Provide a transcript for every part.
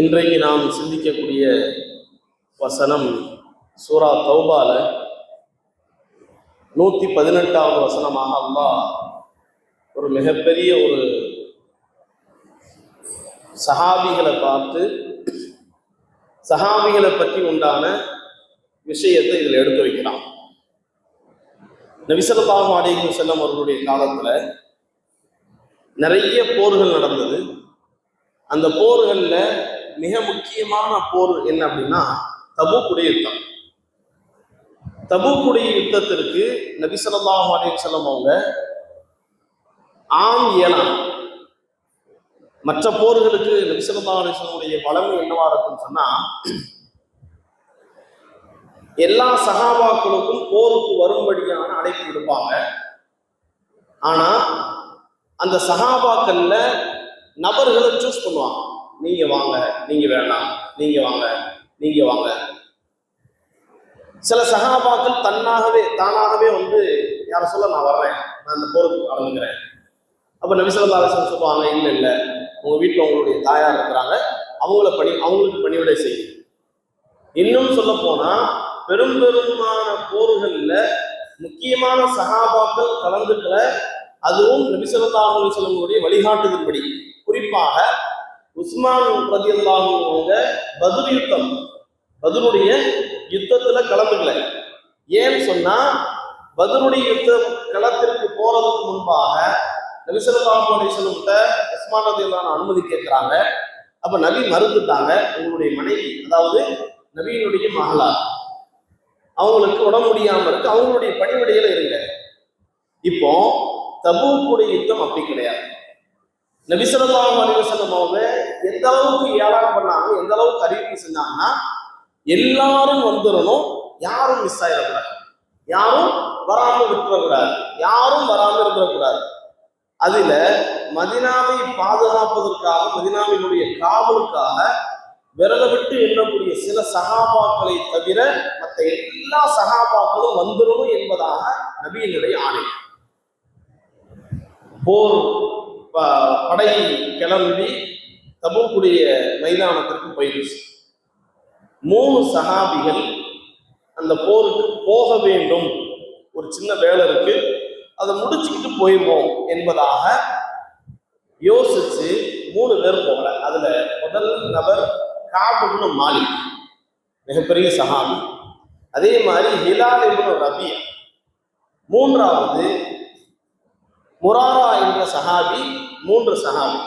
இன்றைக்கு நாம் சிந்திக்கக்கூடிய வசனம் சூரா தௌபால நூற்றி பதினெட்டாவது வசனமாக அல்லா ஒரு மிகப்பெரிய ஒரு சஹாபிகளை பார்த்து சஹாபிகளை பற்றி உண்டான விஷயத்தை இதில் எடுத்து வைக்கிறான். நபிசல்லாஹு அலைஹி செல்லம் அவர்களுடைய காலத்தில் நிறைய போர்கள் நடந்தது. அந்த போர்களில் மிக முக்கியமான போர் என்ன அப்படின்னா தபூக்குடைய யுத்தம். தபூக்குடைய யுத்தத்திற்கு நபிசல்லாஹ் அலைஹி அவங்க ஆம் ஏழாம் மற்ற போர்களுக்கு நபிசல்லா அலிஸ்லமுடைய பலம் என்னவா இருக்குன்னு சொன்னா எல்லா சகாபாக்களுக்கும் போருக்கு வரும்படியான அழைப்பு விடுப்பாங்க. ஆனா அந்த சகாபாக்கள்ல நபர்களை சூஸ் பண்ணுவாங்க. நீங்க வாங்க நீங்க வேண்டாம் நீங்க வாங்க நீங்க வாங்க. சில சகாபாக்கள் தன்னாகவே தானாகவே வந்து யார சொல்ல நான் வர்றேன் நான் அந்த போருக்கு கலந்துக்கிறேன் அப்ப நபிசல்லா அரசன் சொல்லுவாங்க இல்லை இல்லை உங்க வீட்டில் உங்களுடைய தாயார் இருக்கிறாங்க அவங்கள பணி அவங்களுக்கு பணிவிடை செய்யும் இன்னும் சொல்ல போனா பெரும் பெருமான போர்களில் முக்கியமான சகாபாக்கள் கலந்துக்கிற அதுவும் நபிசல்லா அலுவலமுடைய வழிகாட்டுதன்படி குறிப்பாக உஸ்மான் ரதி அவங்க பதில் யுத்தம். பதிலுடைய யுத்தத்துல கலந்துக்கல. ஏன்னு சொன்னா பதிலுடைய யுத்த களத்திற்கு போறதுக்கு முன்பாக நபிசல்லாஹு அலிஸ்லம்கிட்ட உஸ்மான் ரதி அனுமதி கேட்கிறாங்க. அப்ப நபி மறுத்துட்டாங்க உங்களுடைய மனைவி அதாவது நபியினுடைய மகளார் அவங்களுக்கு உடம்பு முடியாம இருக்கு அவங்களுடைய பணிவிடையில இருங்க. இப்போ தபூக்குடைய யுத்தம் அப்படி கிடையாது. நபிசல்லாஹு அலிவசல்லம் அவங்க எந்த அளவுக்கு ஏழாம் பண்ணாங்க எந்த அளவுக்கு அறிவிப்பு செஞ்சாங்கன்னா எல்லாரும் வந்துடணும் யாரும் மிஸ் ஆயிடக்கூடாது. யாரும் வராம விட்டுறக்கூடாது. யாரும் வராம இருந்துடக்கூடாது. அதுல மதினாவை பாதுகாப்பதற்காக மதினாவினுடைய காவலுக்காக விரல விட்டு எண்ணக்கூடிய சில சகாபாக்களை தவிர மற்ற எல்லா சகாபாக்களும் வந்துடணும் என்பதாக நபியினுடைய ஆணை போர் படை கிளம்பி தபூக்குடைய மைதானத்திற்கு போயிடுச்சு மூணு சகாபிகள் அந்த போருக்கு போக வேண்டும். ஒரு சின்ன வேலை இருக்கு. அதை முடிச்சுக்கிட்டு போயிடுவோம் என்பதாக யோசிச்சு மூணு பேர் போகல. அதுல முதல் நபர் காபுன்னு மாலிக் மிகப்பெரிய சஹாபி. அதே மாதிரி ஹிலால் இப்னு ரபி மூன்றாவது முராரா என்ற சஹாபி மூன்று சஹாபி.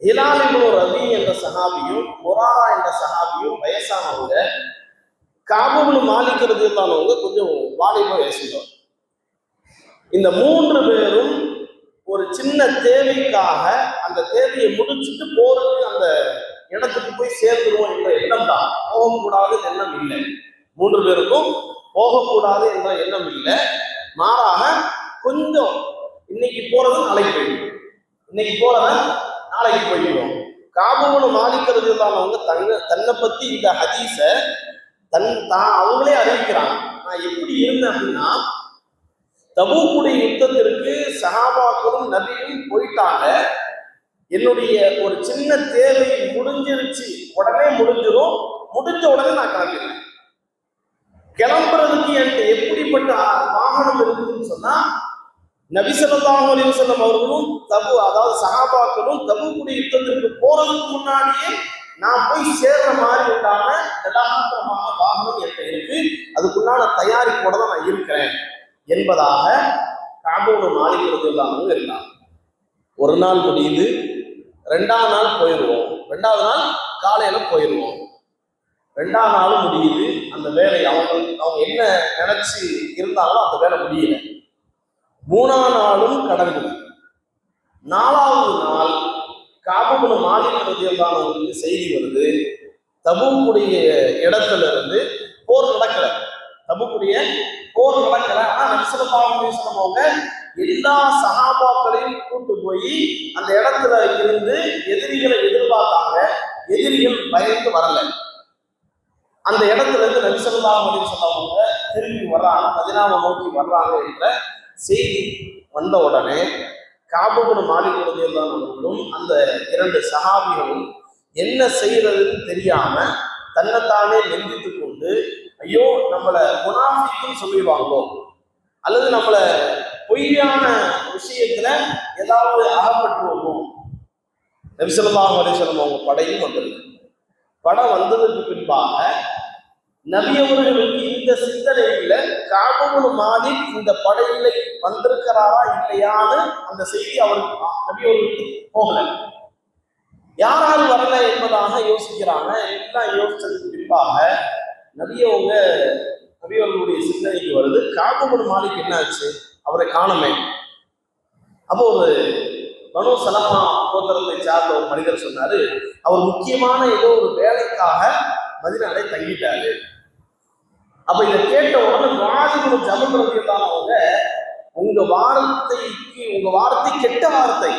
ஹிலால் என்ற ரவி என்ற சஹாபியும் முராரா என்ற சஹாபியும் வயசானவங்க. காபூல் மாலிக்கிறது இருந்தானவங்க கொஞ்சம் வாலிப வயசுதான். இந்த மூன்று பேரும் ஒரு சின்ன தேவைக்காக அந்த தேவையை முடிச்சுட்டு போறது அந்த இடத்துக்கு போய் சேர்ந்துருவோம் என்ற எண்ணம் தான். போகக்கூடாது எண்ணம் இல்லை. மூன்று பேருக்கும் போகக்கூடாது என்ற எண்ணம் இல்லை. மாறாக கொஞ்சம் இன்னைக்கு நாளைக்கு போயிடும் இன்னைக்கு போறத நாளைக்கு போயிடும் காபுன்னு மாலிக்கிறது அவங்க தங்க தன்னை பத்தி இந்த ஹதீஸ தன் தான் அவங்களே அறிவிக்கிறாங்க. நான் எப்படி இருந்தேன் அப்படின்னா தபூக்குடைய யுத்தத்திற்கு சகாபாக்களும் நபியும் போயிட்டாங்க. என்னுடைய ஒரு சின்ன தேவை முடிஞ்சிருச்சு. உடனே முடிஞ்சிடும் முடிஞ்ச உடனே நான் கிளம்பிடுறேன். கிளம்புறதுக்கு என்கிட்ட எப்படிப்பட்ட வாகனம் இருக்கு? நபிசல்லாஹு அலிவசல்லம் அவர்களும் தபு அதாவது சகாபாக்களும் தபுக்குடி யுத்தத்திற்கு போறதுக்கு முன்னாடியே நான் போய் சேர்ற மாதிரி உண்டான திடாத்திரமான வாகனம் என்கிட்ட இருக்கு. அதுக்குண்டான தயாரிப்போட தான் நான் இருக்கிறேன் என்பதாக காபோட மாளிகை இல்லாமல் இருந்தாங்க ஒரு நாள் முடியுது ரெண்டாவது நாள் போயிடுவோம் ரெண்டாவது நாள் காலையில போயிடுவோம் ரெண்டாம் நாளும் முடியுது அந்த வேலை அவங்க அவங்க என்ன நினைச்சு இருந்தாலும் அந்த வேலை முடியல. மூணாம் நாளும் கடந்தது நாலாவது நாள் காபுல ஒரு செய்தி வருது. தபுக்குடைய இடத்துல இருந்து போர் நடக்கல. தபுக்குடைய போர் நடக்கல. ஆனா நபிசல்லாஹ் அவங்க எல்லா சகாபாக்களையும் கூட்டு போய் அந்த இடத்துல இருந்து எதிரிகளை எதிர்பார்த்தாங்க எதிரிகள் பயந்து வரல. அந்த இடத்துல இருந்து நபிசல்லா அப்படின்னு சொன்னவங்க திரும்பி வர்றாங்க. மதினாவை நோக்கி வர்றாங்க என்ற செய்தி வந்த உடனே காபுபுன் மாலிக் அந்த இரண்டு சகாபிகளும் என்ன செய்யறதுன்னு தெரியாம தன்னைத்தானே நெஞ்சித்து கொண்டு ஐயோ நம்மளை முனாஃபிக்குன்னு சொல்லிடுவாங்களோ அல்லது நம்மளை பொய்யான விஷயத்துல ஏதாவது அகப்பட்டுவோமோ நபிசல்லாஹு அலிஸ்லாம் அவங்க படையும் வந்திருக்கு. படம் வந்ததுக்கு பின்பாக நபியவர்களுக்கு இந்த சிந்தனையில காபுல் மாலிக் இந்த படையில வந்திருக்கிறாரா இல்லையான்னு அந்த செய்தி அவருக்கு நபியவர்களுக்கு போகல. யார் யார் வரல என்பதாக யோசிக்கிறாங்க. எல்லாம் யோசிச்சது குறிப்பாக நபியவங்க நபியவர்களுடைய சிந்தனைக்கு வருது. காபுல் மாலிக் என்ன ஆச்சு அவரை காணமே. அப்போ ஒரு மனோ சலமா கோத்திரத்தை சார்ந்த ஒரு மனிதர் சொன்னாரு அவர் முக்கியமான ஏதோ ஒரு வேலைக்காக மதினாலே தங்கிட்டாரு. அப்ப இதை கேட்ட உடனே வாதிபுரம் ஜபல் ரவியெல்லாம் அவங்க. உங்க வார்த்தைக்கு உங்க வார்த்தை கெட்ட வார்த்தை.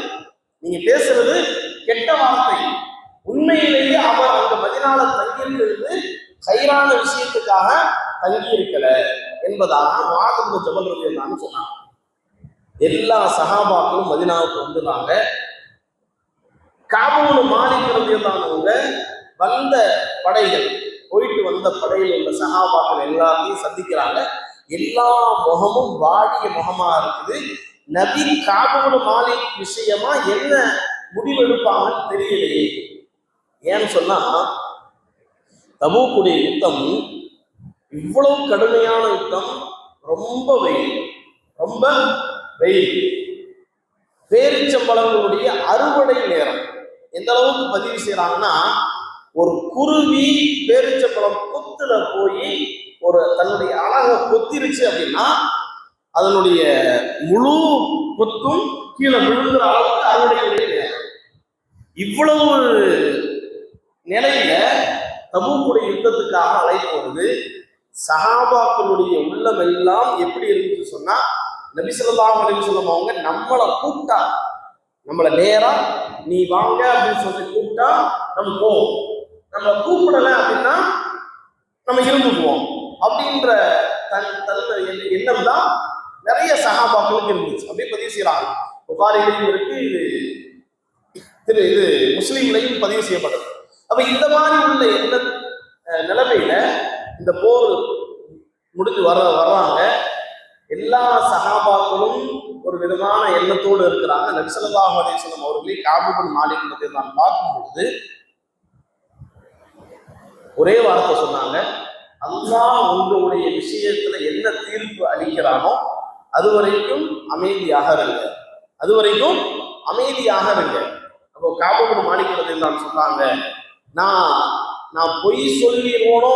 நீங்க பேசுறது கெட்ட வார்த்தை. உண்மையிலேயே அவர் அந்த மதினால தங்கியிருக்கிறது கைரான விஷயத்துக்காக தங்கி இருக்கல என்பதாக வாதிபுரம் ஜபல் ரவியெல்லாம் சொன்னாங்க. எல்லா சகாபாக்களும் மதினாவுக்கு வந்துனாங்க காபூல் மாலிக்கிறது இருந்தாங்க வந்த படைகள் போயிட்டு வந்த படையில் உள்ள சகாபாக்கள் எல்லாத்தையும் சந்திக்கிறாங்க. எல்லா முகமும் வாடிய முகமா இருக்குது. நபி காபூல் மாலிக் விஷயமா என்ன முடிவெடுப்பாங்கன்னு தெரியலையே. ஏன்னு சொன்னா தபூக்குடைய யுத்தம் இவ்வளவு கடுமையான யுத்தம் ரொம்ப வெயில் ரொம்ப வெயில். பேரிச்சம்பழங்களுடைய அறுவடை நேரம். எந்த அளவுக்கு பதிவு செய்யறாங்கன்னா ஒரு குருவி பேரிச்சப்பழம் கொத்துல போய் ஒரு தன்னுடைய அழகை கொத்திருச்சு அப்படின்னா அதனுடைய முழு கொத்தும் கீழே விழுங்குற அளவுக்கு அதனுடைய நேரம் இவ்வளவு நிலையில தபூக்குடைய யுத்தத்துக்காக அழைப்பு வருது. சகாபாக்களுடைய உள்ளம் எல்லாம் எப்படி இருந்துச்சு சொன்னா நபி சொல்லுவாங்க அவங்க நம்மளை கூப்பிட்டா நம்மளை நேரா நீ வாங்க அப்படின்னு சொல்லி கூப்பிட்டா நம்ம போவோம். நம்ம கூப்பிடல அப்படின்னா நம்ம இருந்துக்குவோம் அப்படின்ற தன் தன்மை எண்ண- எண்ணம் தான் நிறைய சகாபாக்களுக்கு இருந்துச்சு. அப்படியே பதிவு செய்யறாங்க புகாரிலையும் இருக்கு இது திரு இது முஸ்லீம்லையும் பதிவு செய்யப்பட்டது. அப்ப இந்த மாதிரி உள்ள எண்ண நிலைமையில இந்த போர் முடிஞ்சு வர வர்றாங்க. எல்லா சகாபாக்களும் ஒரு விதமான எண்ணத்தோடு இருக்கிறாங்க. நபிசல்லாஹு அலிஸ்லாம் அவர்களே காபுபன் மாலிக் நான் பார்க்கும்பொழுது ஒரே வார்த்தை சொன்னாங்க. அல்லாஹ் உங்களுடைய விஷயத்துல என்ன தீர்ப்பு அளிக்கிறானோ அது வரைக்கும் அமைதியாக இருங்க. அது வரைக்கும் அமைதியாக இருங்க. அப்போ காபுபன் மாணிக்கிறது தான் சொன்னாங்க நான் நான் பொய் சொல்லிடுவோனோ?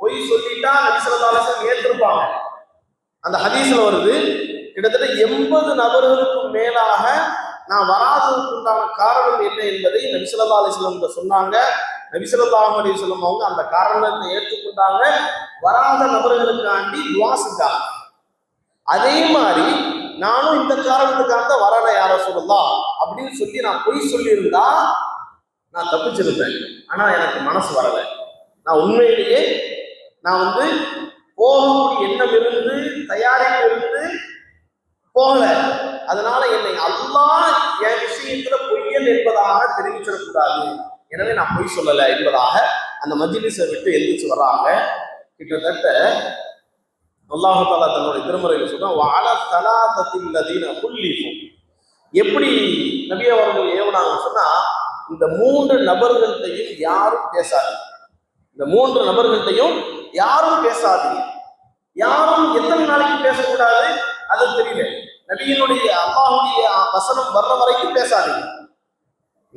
பொய் சொல்லிட்டா நபிசல்லாசன் ஏற்றிருப்பாங்க அந்த ஹதீஸ்ல வருது கிட்டத்தட்ட எண்பது நபர்களுக்கும் மேலாக நான் வராததுக்குண்டான காரணம் என்ன என்பதை நபிசல்லா சொன்னாங்க. நபிசல்லாஹ் சொல்லும் அவங்க அந்த காரணத்தை ஏற்றுக்கொண்டாங்க. வராத நபர்களுக்காண்டி துவா செஞ்சாங்க. அதே மாதிரி நானும் இந்த காரணத்துக்காக தான் வரல யார சொல்லலாம் அப்படின்னு சொல்லி நான் பொய் சொல்லியிருந்தா நான் தப்பிச்சிருப்பேன். ஆனா எனக்கு மனசு வரல. நான் உண்மையிலேயே நான் வந்து போகக்கூடிய எண்ணம் இருந்து தயாரிப்பு இருந்து போகல. அதனால என்னை அல்லா என் விஷயத்துல பொய்யல் என்பதாக தெரிவிச்சிடக்கூடாது. எனவே நான் பொய் சொல்லலை என்பதாக அந்த மஜ்லிஸை விட்டு எந்திரிச்சு வர்றாங்க. கிட்டத்தட்ட அல்லாஹு தாலா தன்னுடைய திருமுறையில் சொன்னா வாழ தலாதத்தில் லதீன புல்லிஃபும் எப்படி நபி அவர்கள் ஏவனாங்கன்னு சொன்னா இந்த மூன்று நபர்கள்ட்டையும் யாரும் பேசாதீங்க இந்த மூன்று நபர்கள்ட்டையும் யாரும் பேசாதீங்க யாரும் எத்தனை நாளைக்கு பேசக்கூடாது? அது தெரியல. நபியினுடைய அம்மாவுடைய வசனம் வர்ற வரைக்கும் பேசாதீங்க.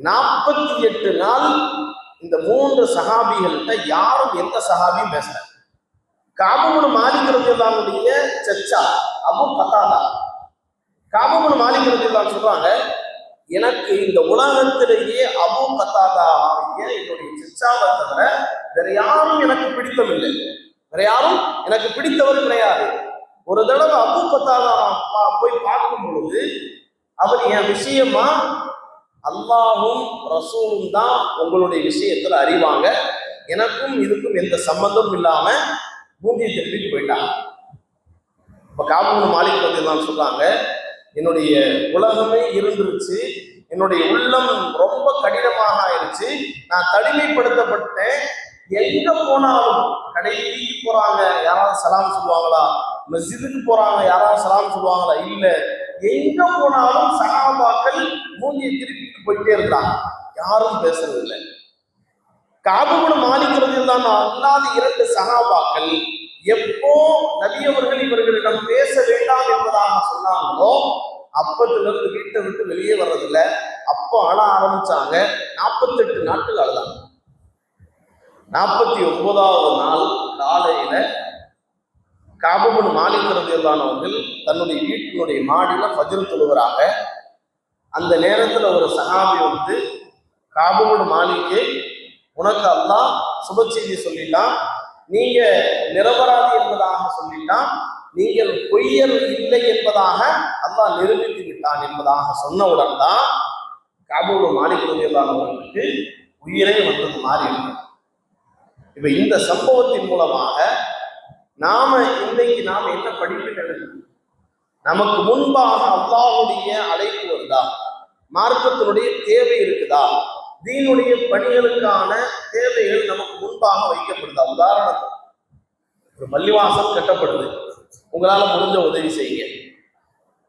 நாற்பத்தி எட்டு நாள் இந்த மூன்று சஹாபிகள்கிட்ட யாரும் எந்த சஹாபியும் பேசல. காபமுனு மாலிக்கிறது சச்சா அபு கத்தாதா காபமுனு மாலிக்கிறது சொல்றாங்க எனக்கு இந்த உலகத்திலேயே அபு கத்தாதாவிய என்னுடைய சிச்சாவை தவிர வேற யாரும் எனக்கு பிடித்தமில்லை. வேற யாரும் எனக்கு பிடித்தவர் கிடையாது. ஒரு தடவை அபு கத்தாதா போய் பார்க்கும் பொழுது அவர் என் விஷயமா அல்லாஹும் ரசூலும் தான் உங்களுடைய விஷயத்துல அறிவாங்க. எனக்கும் இதுக்கும் எந்த சம்பந்தமும் இல்லாம பூமியை திருப்பிட்டு போயிட்டாங்க. இப்ப காபூர் மாலிக் வந்து தான் சொல்றாங்க என்னுடைய உலகமே இருந்துருச்சு என்னுடைய உள்ளம் ரொம்ப கடினமாக ஆயிருச்சு நான் தனிமைப்படுத்தப்பட்டேன் எங்க போனாலும் கடைக்கு போறாங்க யாராவது சலாம் சொல்லுவாங்களா? மஸ்ஜிதுக்கு போறாங்க யாராவது சலாம் சொல்லுவாங்களா? இல்லை எங்க போனாலும் சகாபாக்கள் மூஞ்சியை திருப்பிட்டு போயிட்டே இருந்தாங்க யாரும் பேசுறதில்லை. இல்லை மாலிக்கிறது தான் அல்லாத இரண்டு சகாபாக்கள் எப்போ நபியவர்கள் இவர்களிடம் பேச வேண்டாம் என்பதாக சொன்னாங்களோ அப்பத்திலிருந்து வீட்டை விட்டு வெளியே வர்றதில்ல. அப்போ அழ ஆரம்பிச்சாங்க. நாற்பத்தெட்டு நாட்கள் அழுதாங்க நாற்பத்தி ஒன்பதாவது நாள் காலையில காபுபன் மாலிக்கிறது அவர்கள் தன்னுடைய வீட்டினுடைய மாடியில் ஃபஜ்ர் தொழுகிறாங்க அந்த நேரத்தில் ஒரு சகாபி வந்து காபுபன் மாலிக்கே உனக்கு அல்லாஹ் சுப செய்தி சொல்லிடலாம் நீங்க நிரபராதி என்பதாக சொல்லிட்டான் நீங்கள் பொய்யல் இல்லை என்பதாக அல்லாஹ் நிரூபித்து விட்டான் என்பதாக சொன்னவுடன் தான் காபூல் மாலிக் ரலியல்லாஹு அவர்களுக்கு உயிரே வந்தது மாறி இப்போ இந்த சம்பவத்தின் மூலமாக நாம இன்னைக்கு நாம என்ன படிப்பினை நமக்கு முன்பாக அல்லாஹுடைய அழைப்பு வருதா மார்க்கத்தினுடைய தேவை இருக்குதா? தீனுடைய பணிகளுக்கான தேவைகள் நமக்கு முன்பாக வைக்கப்படுதா? உதாரணத்துக்கு ஒரு பள்ளிவாசல் கட்டப்படுது. உங்களால முடிஞ்ச உதவி செய்யுங்க.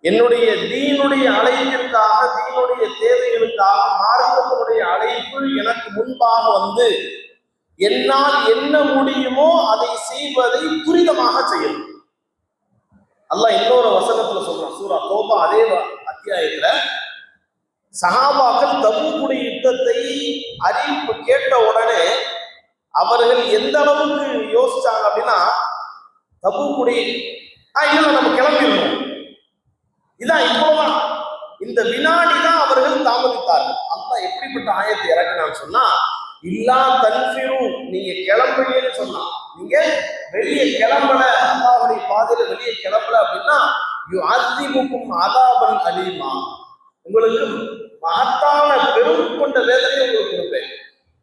என்னுடைய தீனுடைய அழைப்பிற்காக தீனுடைய தேவைகளுக்காக மார்க்கத்தினுடைய அழைப்பு எனக்கு முன்பாக வந்து என்னால் என்ன முடியுமோ அதை செய்வதை துரிதமாக செய்யணும். அல்லாஹ் இன்னொரு வசனத்துல சொல்றான் சூரா தோபா அதே அத்தியாயத்துல சஹாபாக்கள் தபுக்குடி யுத்தத்தை அறிவிப்பு கேட்ட உடனே அவர்கள் எந்த அளவுக்கு யோசிச்சாங்க அப்படின்னா தபுக்குடி ஆ நம்ம கிளம்பிடணும். இதான் இப்போதான். இந்த வினாடி தான் அவர்கள் தாமதித்தார்கள். அல்லாஹ் எப்படிப்பட்ட ஆயத்தை இறக்கினான்னு சொன்னா இல்லா தன்ஃபிரு நீங்க கிளம்புறீங்கன்னு சொன்னா நீங்க வெளியே கிளம்பல அம்மாவுடைய பாதையில வெளியே கிளம்பல அப்படின்னா யு அதிமுக்கும் அதாபன் அலீமா. உங்களுக்கு மகத்தான பெரும் கொண்ட வேதனையை உங்களுக்கு கொடுப்பேன்.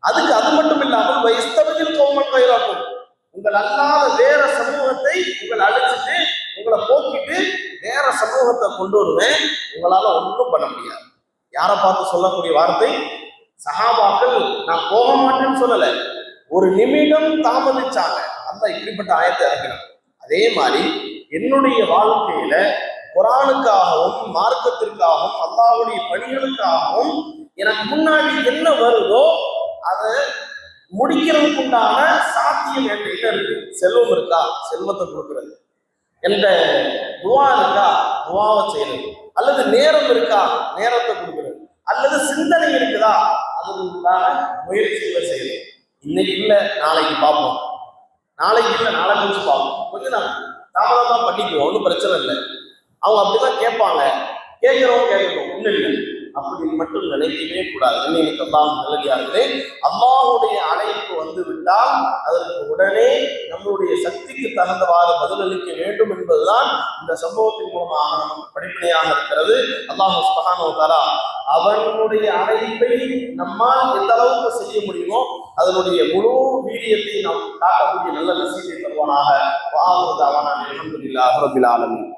அதுக்கு அது மட்டும் இல்லாமல் வைஸ்தவத்தில் கோமன் வயிறாக்கும் உங்கள் அல்லாத வேற சமூகத்தை உங்களை அழைச்சிட்டு உங்களை போக்கிட்டு வேற சமூகத்தை கொண்டு வருவேன். உங்களால ஒன்றும் பண்ண முடியாது. யாரை பார்த்து சொல்லக்கூடிய வார்த்தை? சஹாபாக்கள் நான் போக மாட்டேன்னு சொல்லல. ஒரு நிமிடம் தாமதிச்சாங்க. அந்த இப்படிப்பட்ட ஆயத்தை இறக்கினான். அதே மாதிரி என்னுடைய வாழ்க்கையில குரானுக்காகவும் மார்க்கத்திற்காகவும் அல்லாவுடைய பணிகளுக்காகவும் எனக்கு முன்னாடி என்ன வருதோ அதை முடிக்கிறதுக்கு உண்டான சாத்தியம் என்ன இருக்கு. செல்வம் இருக்கா? செல்வத்தை கொடுக்கிறது. என்ற துவா இருக்கா? துவாவை செய்யறது அல்லது நேரம் இருக்கா? நேரத்தை கொடுக்கிறது. அல்லது சிந்தனை இருக்குதா? உண்டான முயற்சிகளை செய்யணும். இன்னைக்கு இல்லை நாளைக்கு பார்ப்போம். நாளைக்கு இல்லை நாளை கழிச்சு பார்ப்போம். கொஞ்சம் நான் தாமதமாக பண்ணிக்குவோம் ஒன்றும் பிரச்சனை இல்லை. அவங்க அப்படிதான் கேட்பாங்க. கேட்கிறவங்க கேட்கணும் ஒன்றும் இல்லை. அப்படி மட்டும் நினைக்கவே கூடாது. எனக்கு அல்லாஹ் நல்லதாகவே அல்லாஹுடைய அழைப்பு வந்து விட்டால் அதற்கு உடனே நம்மளுடைய சக்திக்கு தகுந்தவாறு பதிலளிக்க வேண்டும் என்பதுதான் இந்த சம்பவத்தின் மூலமாக நமக்கு படிப்படையாக இருக்கிறது. அல்லாஹ் சுபஹானஹு வ அவனுடைய அழைப்பை நம்மால் எந்த அளவுக்கு செய்ய முடியுமோ அதனுடைய முழு வீரியத்தை நாம் காட்டக்கூடிய நல்ல நசீதை தருவானாக. வாங்குவது தவானா அல்ஹம்துலில்லாஹி ரப்பில் ஆலமின்.